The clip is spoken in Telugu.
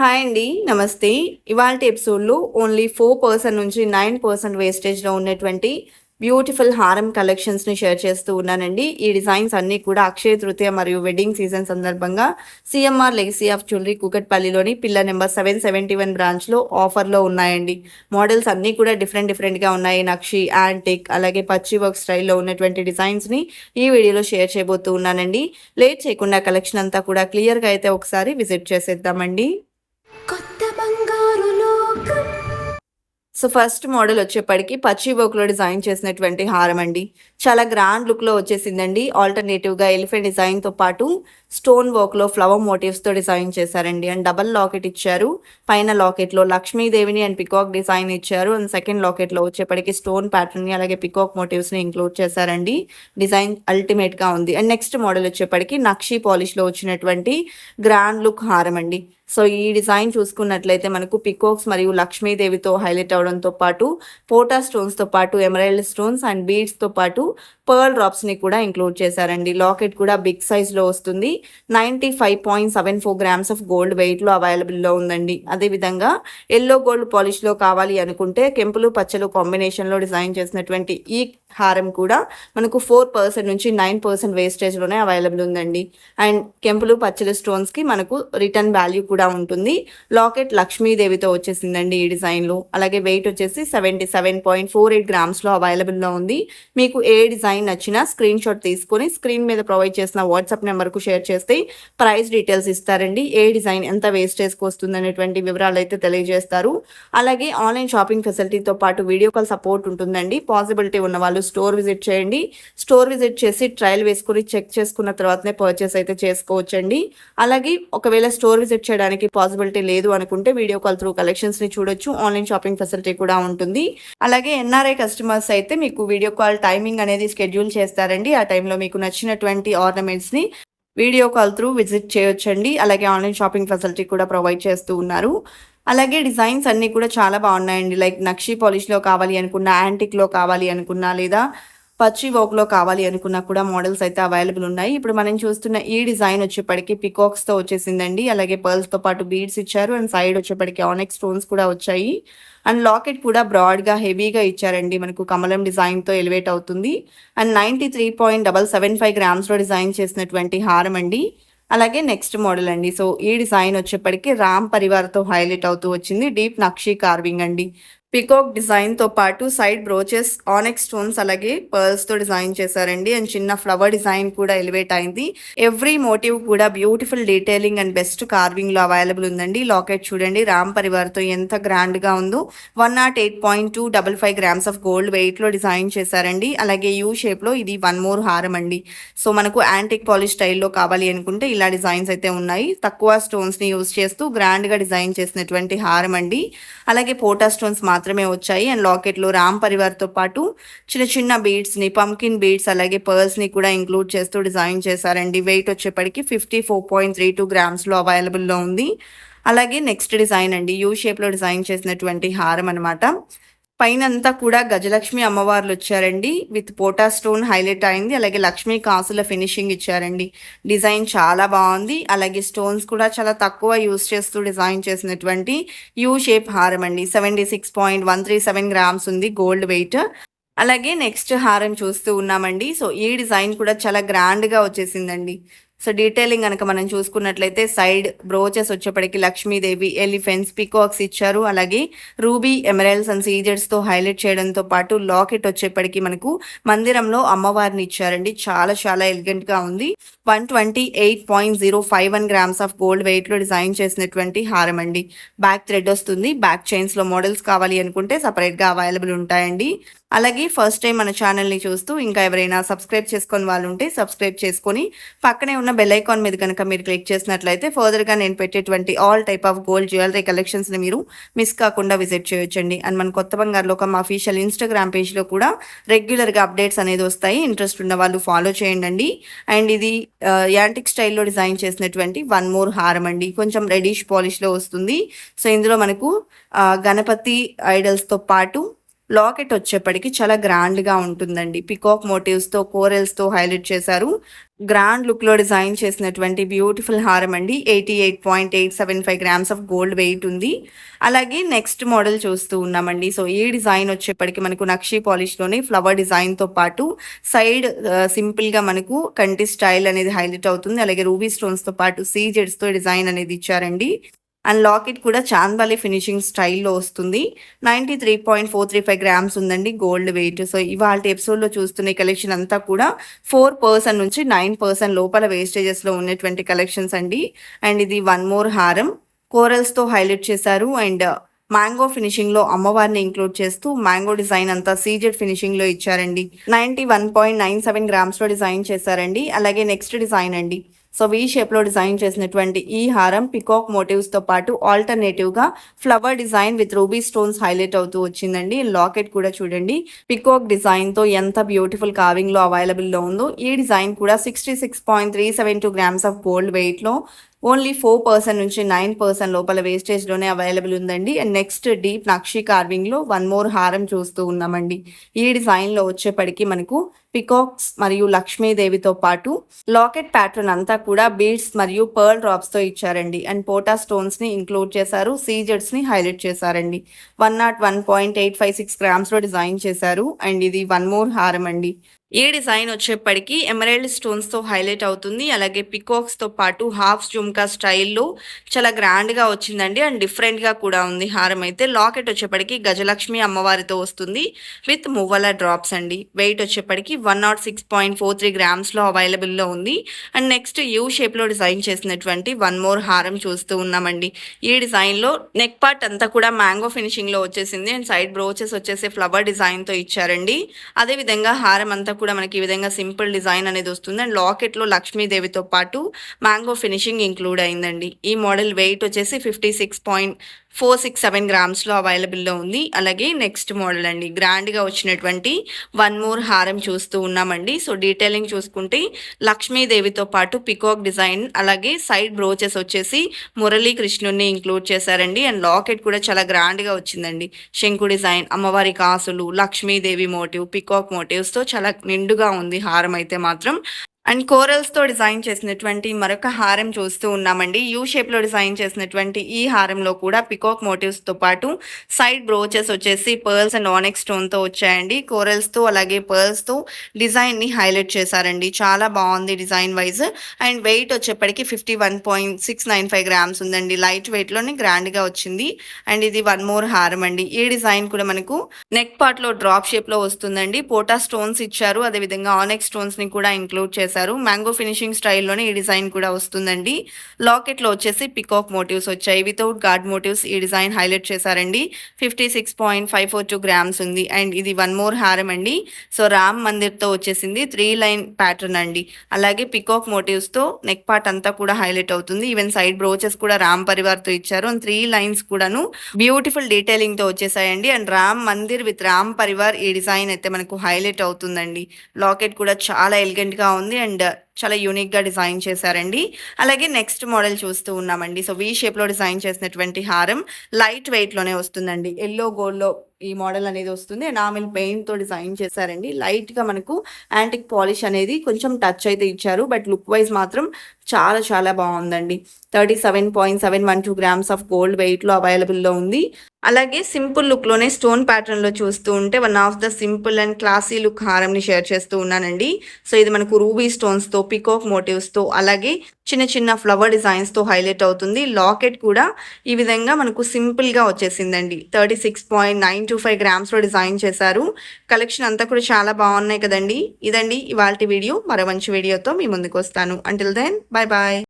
హాయ్ అండి నమస్తే. ఇవాళ ఎపిసోడ్లో ఓన్లీ ఫోర్ పర్సెంట్ నుంచి నైన్ పర్సెంట్ వేస్టేజ్లో ఉన్నటువంటి బ్యూటిఫుల్ హారం కలెక్షన్స్ని షేర్ చేస్తూ ఉన్నానండి. ఈ డిజైన్స్ అన్నీ కూడా అక్షయ తృతీయ మరియు వెడ్డింగ్ సీజన్ సందర్భంగా సిఎంఆర్ లెగసీ ఆఫ్ జ్యువెలరీ కుకట్పల్లిలోని pillar number seven seventy one బ్రాంచ్లో ఆఫర్లో ఉన్నాయండి. మోడల్స్ అన్నీ కూడా డిఫరెంట్ డిఫరెంట్గా ఉన్నాయి. నక్షి యాంటిక్ అలాగే పచ్చి వర్క్ స్టైల్లో ఉన్నటువంటి డిజైన్స్ని ఈ వీడియోలో షేర్ చేయబోతూ ఉన్నానండి. లేట్ చేయకుండా కలెక్షన్ అంతా కూడా క్లియర్గా అయితే ఒకసారి విజిట్ చేసేద్దామండి. సో ఫస్ట్ మోడల్ వచ్చేప్పటికి పచ్చి వర్క్లో డిజైన్ చేసినటువంటి హారం అండి. చాలా గ్రాండ్ లుక్లో వచ్చేసిందండి. ఆల్టర్నేటివ్గా ఎలిఫెంట్ డిజైన్తో పాటు స్టోన్ వర్క్లో ఫ్లవర్ మోటివ్స్తో డిజైన్ చేశారండి. అండ్ డబల్ లాకెట్ ఇచ్చారు. పైన లాకెట్లో లక్ష్మీదేవిని అండ్ పికాక్ డిజైన్ ఇచ్చారు. అండ్ సెకండ్ లాకెట్లో వచ్చేప్పటికి స్టోన్ ప్యాటర్న్ని అలాగే పికాక్ మోటివ్స్ని ఇంక్లూడ్ చేశారండి. డిజైన్ అల్టిమేట్గా ఉంది. అండ్ నెక్స్ట్ మోడల్ వచ్చేప్పటికి నక్షీ పాలిష్లో వచ్చినటువంటి గ్రాండ్ లుక్ హారం అండి. సో ఈ డిజైన్ చూసుకున్నట్లయితే మనకు పికోక్స్ మరియు లక్ష్మీదేవితో హైలైట్ అవడంతో పాటు పోటా స్టోన్స్తో పాటు ఎమరైల్డ్ స్టోన్స్ అండ్ బీడ్స్తో పాటు పర్ల్ డ్రాప్స్ని కూడా ఇంక్లూడ్ చేశారండి. లాకెట్ కూడా బిగ్ సైజ్లో వస్తుంది. Ninety five point seven four grams of gold వెయిట్లో అవైలబుల్లో ఉందండి. అదేవిధంగా ఎల్లో గోల్డ్ పాలిష్లో కావాలి అనుకుంటే కెంపులు పచ్చలు కాంబినేషన్లో డిజైన్ చేసినటువంటి ఈ హారం కూడా మనకు ఫోర్ పర్సెంట్ నుంచి నైన్ పర్సెంట్ వేస్టేజ్లోనే అవైలబుల్ ఉందండి. అండ్ కెంపులు పచ్చలు స్టోన్స్కి మనకు రిటర్న్ వాల్యూ కూడా ఉంటుంది. లాకెట్ లక్ష్మీదేవితో వచ్చేసిందండి ఈ డిజైన్లో అలాగే వెయిట్ వచ్చేసి seventy seven point four eight గ్రామ్స్లో అవైలబుల్లో ఉంది. మీకు ఏ డిజైన్ నచ్చినా స్క్రీన్ షాట్ తీసుకొని స్క్రీన్ మీద ప్రొవైడ్ చేసిన వాట్సాప్ నెంబర్కు షేర్ చేస్తే ప్రైస్ డీటెయిల్స్ ఇస్తారండి. ఏ డిజైన్ ఎంత వేస్టేజ్కి వస్తుంది అనేటువంటి వివరాలు అయితే తెలియజేస్తారు. అలాగే ఆన్లైన్ షాపింగ్ ఫెసిలిటీతో పాటు వీడియో కాల్ సపోర్ట్ ఉంటుందండి. పాసిబిలిటీ ఉన్న వాళ్ళు స్టోర్ విజిట్ చేయండి. స్టోర్ విజిట్ చేసి ట్రయల్ వేసుకుని చెక్ చేసుకున్న తర్వాతనే పర్చేస్ అయితే చేసుకోవచ్చండి. అలాగే ఒకవేళ స్టోర్ విజిట్ చేయడానికి పాసిబిలిటీ లేదు అనుకుంటే వీడియో కాల్ త్రూ కలెక్షన్స్ని చూడొచ్చు. ఆన్లైన్ షాపింగ్ ఫెసిలిటీ కూడా ఉంటుంది. అలాగే ఎన్ఆర్ఐ కస్టమర్స్ అయితే మీకు వీడియో కాల్ టైమింగ్ అనేది షెడ్యూల్ చేస్తారండి. ఆ టైంలో మీకు నచ్చినటువంటి ఆర్నమెంట్స్ని వీడియో కాల్ త్రూ విజిట్ చేయొచ్చండి. అలాగే ఆన్లైన్ షాపింగ్ ఫెసిలిటీ కూడా ప్రొవైడ్ చేస్తూ ఉన్నారు. అలాగే డిజైన్స్ అన్నీ కూడా చాలా బాగున్నాయండి. లైక్ నక్షీ పాలిష్లో కావాలి అనుకున్నా యాంటిక్లో కావాలి అనుకున్నా లేదా పచ్చి వర్క్లో కావాలి అనుకున్నా కూడా మోడల్స్ అయితే అవైలబుల్ ఉన్నాయి. ఇప్పుడు మనం చూస్తున్న ఈ డిజైన్ వచ్చేప్పటికి పికాక్స్తో వచ్చేసిందండి. అలాగే పర్ల్స్తో పాటు బీడ్స్ ఇచ్చారు. అండ్ సైడ్ వచ్చేప్పటికి ఆనెక్ స్టోన్స్ కూడా వచ్చాయి. అండ్ లాకెట్ కూడా బ్రాడ్గా హెవీగా ఇచ్చారండి. మనకు కమలం డిజైన్తో ఎలివేట్ అవుతుంది. And ninety three point double seven five గ్రామ్స్లో design చేసినటువంటి హారం అండి. అలాగే నెక్స్ట్ మోడల్ అండి. సో ఈ డిజైన్ వచ్చేప్పటికి రామ్ పరివార్తో హైలైట్ అవుతూ వచ్చింది. డీప్ నక్షి కార్వింగ్ అండి. పికాక్ డిజైన్తో పాటు సైడ్ బ్రోచెస్ ఆనెక్ స్టోన్స్ అలాగే పర్ల్స్తో డిజైన్ చేశారండి. అండ్ చిన్న ఫ్లవర్ డిజైన్ కూడా ఎలివేట్ అయింది. ఎవ్రీ మోటివ్ కూడా బ్యూటిఫుల్ డీటెయిలింగ్ అండ్ బెస్ట్ కార్వింగ్లో అవైలబుల్ ఉందండి. లాకెట్ చూడండి రామ్ పరివార్తో ఎంత గ్రాండ్గా ఉందో. One nought eight point two double five grams of gold వెయిట్లో డిజైన్ చేశారండి. అలాగే యూ షేప్లో ఇది వన్ మోర్ హారం అండి. సో మనకు యాంటిక్ పాలిష్ స్టైల్లో కావాలి అనుకుంటే ఇలా డిజైన్స్ అయితే ఉన్నాయి. తక్కువ స్టోన్స్ని యూజ్ చేస్తూ గ్రాండ్గా డిజైన్ చేసినటువంటి హారం అండి. అలాగే పోటా స్టోన్స్ మాత్రమే వచ్చాయి. అండ్ లాకెట్లో రామ్ పరివార్తో పాటు చిన్న చిన్న బీడ్స్ని పంకిన్ బీడ్స్ అలాగే పర్ల్స్ని కూడా ఇంక్లూడ్ చేస్తూ డిజైన్ చేశారండి. వెయిట్ వచ్చేప్పటికి fifty four point three two గ్రామ్స్లో అవైలబుల్లో ఉంది. అలాగే నెక్స్ట్ డిజైన్ అండి. యూ షేప్లో డిజైన్ చేసినటువంటి హారం అనమాట పైన అంతా కూడా గజలక్ష్మి అమ్మవార్లు వచ్చారండి విత్ పోటా స్టోన్ హైలైట్ అయింది. అలాగే లక్ష్మీ కాసుల ఫినిషింగ్ ఇచ్చారండి. డిజైన్ చాలా బాగుంది. అలాగే స్టోన్స్ కూడా చాలా తక్కువ యూస్ చేస్తూ డిజైన్ చేసినటువంటి యూ షేప్ హారం అండి seventy six point one three seven grams ఉంది గోల్డ్ వెయిట్. అలాగే నెక్స్ట్ హారం చూస్తూ ఉన్నామండి. సో ఈ డిజైన్ కూడా చాలా గ్రాండ్గా వచ్చేసిందండి. సో డీటెయిలింగ్ కనుక మనం చూసుకున్నట్లయితే సైడ్ బ్రోచెస్ వచ్చేప్పటికి లక్ష్మీదేవి ఎలిఫెంట్స్ పికాక్స్ ఇచ్చారు. అలాగే రూబీ ఎమరల్స్ అండ్ సీజర్స్తో హైలైట్ చేయడంతో పాటు లాకెట్ వచ్చేప్పటికి మనకు మందిరంలో అమ్మవారిని ఇచ్చారండి. చాలా చాలా ఎలిగెంట్గా ఉంది. One twenty eight point zero five one grams of gold వెయిట్లో డిజైన్ చేసినటువంటి హారం అండి. బ్యాక్ థ్రెడ్ వస్తుంది. బ్యాక్ చైన్స్లో మోడల్స్ కావాలి అనుకుంటే సపరేట్గా అవైలబుల్ ఉంటాయండి. అలాగే ఫస్ట్ టైం మన ఛానల్ని చూస్తూ ఇంకా ఎవరైనా సబ్స్క్రైబ్ చేసుకొని వాళ్ళు ఉంటే సబ్స్క్రైబ్ చేసుకొని పక్కనే ఉన్న బెల్ ఐకాన్ మీద కనుక మీరు క్లిక్ చేసినట్లయితే ఫర్దర్గా నేను పెట్టేటువంటి all type of gold jewellery కలెక్షన్స్ని మీరు మిస్ కాకుండా విజిట్ చేయొచ్చండి. అండ్ మన కొత్త బంగారులో ఒక మా అఫీషియల్ ఇన్స్టాగ్రామ్ పేజ్లో కూడా రెగ్యులర్గా అప్డేట్స్ అనేది వస్తాయి. ఇంట్రెస్ట్ ఉన్న వాళ్ళు ఫాలో చేయండి అండ్ ఇది యాంటిక్ స్టైల్లో డిజైన్ చేసినటువంటి వన్ మోర్ హారం అండి. కొంచెం రెడిష్ పాలిష్లో వస్తుంది. సో ఇందులో మనకు గణపతి ఐడల్స్తో పాటు లాకెట్ వచ్చేప్పటికి చాలా గ్రాండ్గా ఉంటుందండి. పికాక్ మోటివ్స్తో కోరల్స్తో హైలైట్ చేశారు. గ్రాండ్ లుక్లో డిజైన్ చేసినటువంటి బ్యూటిఫుల్ హారం అండి. Eighty eight point eight seven five grams of gold weight ఉంది. అలాగే నెక్స్ట్ మోడల్ చూస్తూ ఉన్నామండి. సో ఈ డిజైన్ వచ్చేప్పటికి మనకు నక్షీ పాలిష్లోని ఫ్లవర్ డిజైన్తో పాటు సైడ్ సింపుల్గా మనకు కంటి స్టైల్ అనేది హైలైట్ అవుతుంది. అలాగే రూబీ స్టోన్స్తో పాటు సీ జెడ్స్తో డిజైన్ అనేది ఇచ్చారండి. అండ్ లాకెట్ కూడా చాంద్బాలి ఫినిషింగ్ స్టైల్లో వస్తుంది. Ninety three point four three five grams ఉందండి గోల్డ్ వెయిట్ సో ఇవాళ ఎపిసోడ్లో చూస్తున్న కలెక్షన్ అంతా కూడా ఫోర్ పర్సెంట్ నుంచి నైన్ పర్సెంట్ లోపల వేస్టేజెస్లో ఉన్నటువంటి కలెక్షన్స్ అండి. అండ్ ఇది వన్ మోర్ హారం. కోరల్స్తో హైలైట్ చేశారు. అండ్ మ్యాంగో ఫినిషింగ్లో అమ్మవారిని ఇంక్లూడ్ చేస్తూ మ్యాంగో డిజైన్ అంతా సీజెడ్ ఫినిషింగ్లో ఇచ్చారండి. Ninety one point nine seven గ్రామ్స్లో design చేశారండి. అలాగే నెక్స్ట్ డిజైన్ అండి. సో వీ షేప్లో డిజైన్ చేసినటువంటి ఈ హారం పికాక్ మోటివ్స్తో పాటు ఆల్టర్నేటివ్గా flower design with ruby stones highlight అవుతూ వచ్చిందండి. లాకెట్ కూడా చూడండి. పికాక్ డిజైన్తో ఎంత బ్యూటిఫుల్ కార్వింగ్లో అవైలబుల్లో ఉందో ఈ డిజైన్ కూడా sixty six point three seven two grams of gold వెయిట్లో ఓన్లీ ఫోర్ పర్సెంట్ నుంచి నైన్ పర్సెంట్ లోపల వేస్టేజ్లోనే అవైలబుల్ ఉందండి. అండ్ నెక్స్ట్ డీప్ నక్షి కార్వింగ్లో వన్ మోర్ హారం చూస్తూ ఉన్నామండి. ఈ డిజైన్లో వచ్చేప్పటికి మనకు పికాక్స్ మరియు లక్ష్మీదేవితో పాటు లాకెట్ ప్యాటర్న్ అంతా కూడా బీడ్స్ మరియు పర్ల్ డ్రాప్స్తో ఇచ్చారండి. అండ్ పోటా స్టోన్స్ని ఇంక్లూడ్ చేశారు సీజెడ్స్ని హైలైట్ చేశారండి. One nought one point eight five six గ్రామ్స్లో design చేశారు అండ్ ఇది వన్ మోర్ హారం అండి. ఈ డిజైన్ వచ్చేప్పటికి ఎమరాల్డ్ స్టోన్స్తో హైలైట్ అవుతుంది అలాగే పికాక్స్తో పాటు హాఫ్ జుమ్కా స్టైల్లో చాలా గ్రాండ్గా వచ్చిందండి అండ్ డిఫరెంట్గా కూడా ఉంది హారం అయితే. లాకెట్ వచ్చేప్పటికి గజలక్ష్మి అమ్మవారితో వస్తుంది విత్ మువ్వల డ్రాప్స్ అండి. వెయిట్ వచ్చేప్పటికి one nought six point four three గ్రామ్స్లో అవైలబుల్లో ఉంది. అండ్ నెక్స్ట్ యూ షేప్లో డిజైన్ చేసినటువంటి వన్ మోర్ హారం చూస్తూ ఉన్నామండి. ఈ డిజైన్లో నెక్ పార్ట్ అంతా కూడా మ్యాంగో ఫినిషింగ్లో వచ్చేసింది. అండ్ సైడ్ బ్రోచెస్ వచ్చేసి ఫ్లవర్ డిజైన్తో ఇచ్చారండి. అదేవిధంగా హారం అంతా కూడా మనకి ఈ విధంగా సింపుల్ డిజైన్ అనేది వస్తుంది. అండ్ లాకెట్లో లక్ష్మీదేవితో పాటు మ్యాంగో ఫినిషింగ్ ఇంక్లూడ్ అయిందండి. ఈ మోడల్ వెయిట్ వచ్చేసి fifty six point four six seven గ్రామ్స్లో అవైలబుల్లో ఉంది. అలాగే నెక్స్ట్ మోడల్ అండి. గ్రాండ్గా వచ్చినటువంటి వన్ మోర్ హారం చూస్తూ ఉన్నామండి. సో డీటెయిలింగ్ చూసుకుంటే లక్ష్మీదేవితో పాటు పికాక్ డిజైన్ అలాగే సైడ్ బ్రోచెస్ వచ్చేసి మురళీ కృష్ణుని ఇంక్లూడ్ చేశారండి. అండ్ లాకెట్ కూడా చాలా గ్రాండ్గా వచ్చిందండి. శంకు డిజైన్ అమ్మవారి కాసులు లక్ష్మీదేవి మోటివ్ పికాక్ మోటివ్స్తో చాలా నిండుగా ఉంది హారం అయితే మాత్రం. అండ్ కోరల్స్తో డిజైన్ చేసినటువంటి మరొక హారం చూస్తూ ఉన్నామండి. యూ షేప్లో డిజైన్ చేసినటువంటి ఈ హారంలో కూడా పికాక్ మోటివ్స్తో పాటు సైడ్ బ్రోచెస్ వచ్చేసి పర్ల్స్ అండ్ ఆనెక్ స్టోన్తో వచ్చాయండి. కోరల్స్తో అలాగే పర్ల్స్తో డిజైన్ని హైలైట్ చేశారండి. చాలా బాగుంది డిజైన్ వైజ్. అండ్ వెయిట్ వచ్చేప్పటికి fifty one point six nine five grams ఉందండి. లైట్ వెయిట్లోనే గ్రాండ్గా వచ్చింది. అండ్ ఇది వన్ మోర్ హారం అండి. ఈ డిజైన్ కూడా మనకు నెక్ పార్ట్లో డ్రాప్ షేప్లో వస్తుందండి. పోటా స్టోన్స్ ఇచ్చారు. అదేవిధంగా ఆనెక్ స్టోన్స్ని కూడా ఇంక్లూడ్ చేశారు. మ్యాంగో ఫినిషింగ్ స్టైల్లోనే ఈ డిజైన్ కూడా వస్తుందండి. లాకెట్లో వచ్చేసి పికాక్ మోటివ్స్ వచ్చాయి. వితౌట్ గార్డ్ మోటివ్స్ ఈ డిజైన్ హైలైట్ చేశారండి. Fifty six point five four two grams ఉంది. అండ్ ఇది వన్ మోర్ హారం అండి. సో రామ్ మందిర్తో వచ్చేసింది. త్రీ లైన్ ప్యాటర్న్ అండి. అలాగే పికాక్ మోటివ్స్తో నెక్ పార్ట్ అంతా కూడా హైలైట్ అవుతుంది. ఈవెన్ సైడ్ బ్రోచెస్ కూడా రామ్ పరివార్తో ఇచ్చారు. అండ్ త్రీ లైన్స్ కూడాను బ్యూటిఫుల్ డీటెయిలింగ్తో వచ్చేసాయండి. అండ్ రామ్ మందిర్ విత్ రామ్ పరివార్ ఈ డిజైన్ అయితే మనకు హైలైట్ అవుతుందండి. లాకెట్ కూడా చాలా ఎలిగెంట్గా ఉంది. అండ్ చాలా యూనిక్గా డిజైన్ చేశారండి. అలాగే నెక్స్ట్ మోడల్ చూస్తూ ఉన్నామండి. సో వీ షేప్లో డిజైన్ చేసినటువంటి హారం లైట్ వెయిట్లోనే వస్తుందండి. ఎల్లో గోల్డ్లో ఈ మోడల్ అనేది వస్తుంది. అండ్ ఆమె పెయింట్తో డిజైన్ చేశారండి. లైట్గా మనకు యాంటిక్ పాలిష్ అనేది కొంచెం టచ్ అయితే ఇచ్చారు. బట్ లుక్ వైజ్ మాత్రం చాలా చాలా బాగుందండి. Thirty seven point seven one two grams of gold వెయిట్లో అవైలబుల్లో ఉంది. అలాగే సింపుల్ లుక్లోనే స్టోన్ ప్యాటర్న్లో చూస్తూ ఉంటే one of the simple and classy look హారంని share చేస్తూ ఉన్నానండి. సో ఇది మనకు రూబీ స్టోన్స్తో పికాక్ మోటివ్స్తో అలాగే చిన్న చిన్న ఫ్లవర్ డిజైన్స్తో హైలైట్ అవుతుంది. లాకెట్ కూడా ఈ విధంగా మనకు సింపుల్గా వచ్చేసిందండి. Thirty six point nine two five గ్రామ్స్లో design చేశారు. కలెక్షన్ అంతా కూడా చాలా బాగున్నాయి కదండి. ఇదండి ఇవాళ వీడియో. మరో మంచి వీడియోతో మీ ముందుకు వస్తాను. Until then bye bye